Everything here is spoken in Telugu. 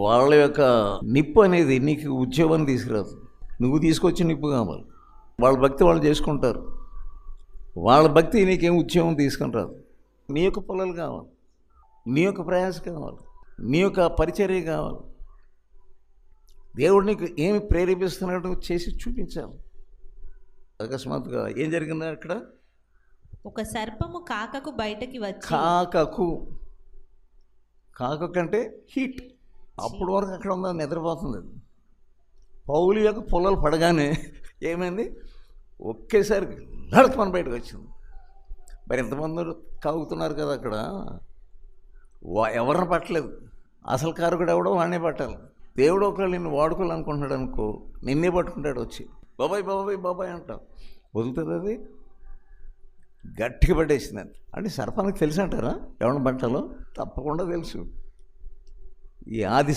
వాళ్ళ యొక్క నిప్పు అనేది నీకు ఉద్యోగం తీసుకురాదు. నువ్వు తీసుకొచ్చి నిప్పు కావాలి. వాళ్ళ భక్తి వాళ్ళు చేసుకుంటారు. వాళ్ళ భక్తి నీకేం ఉద్యోగం తీసుకొని రాదు. నీ యొక్క పొలాలు కావాలి. నీ యొక్క ప్రయాస కావాలి. నీ యొక్క పరిచర్య కావాలి. దేవుడు నీకు ఏమి ప్రేరేపిస్తున్నాడో చేసి చూపించాలి. అకస్మాత్తుగా ఏం జరిగింది అక్కడ? ఒక సర్పము కాకకు బయటకి వచ్చి కాకకు కాక కంటే హీట్. అప్పుడు వరకు అక్కడ ఉందా నిద్రపోతుంది. అది. పౌలు యొక్క పొలలు పడగానే ఏమైంది? ఒకేసారి నడకమని బయటకు వచ్చింది. మరి ఎంతమంది కాగుతున్నారు కదా అక్కడ. వా- ఎవరిని పట్టలేదు. అసలు కారుకుడు ఎవడో వాడినే పట్టాలి. దేవుడు ఒకవేళ నిన్ను వాడుకోవాలనుకుంటున్నాడు అనుకో నిన్నే పట్టుకుంటాడు వచ్చి. బాబాయ్ బాబాయ్ బాబాయ్ అంటావు. వదులుతుంది అది? గట్టిగా పట్టేసింది అంటే సర్పానికి తెలిసి అంటారా ఎవరిని పట్టాలో? తప్పకుండా తెలుసు. ఈ ఆది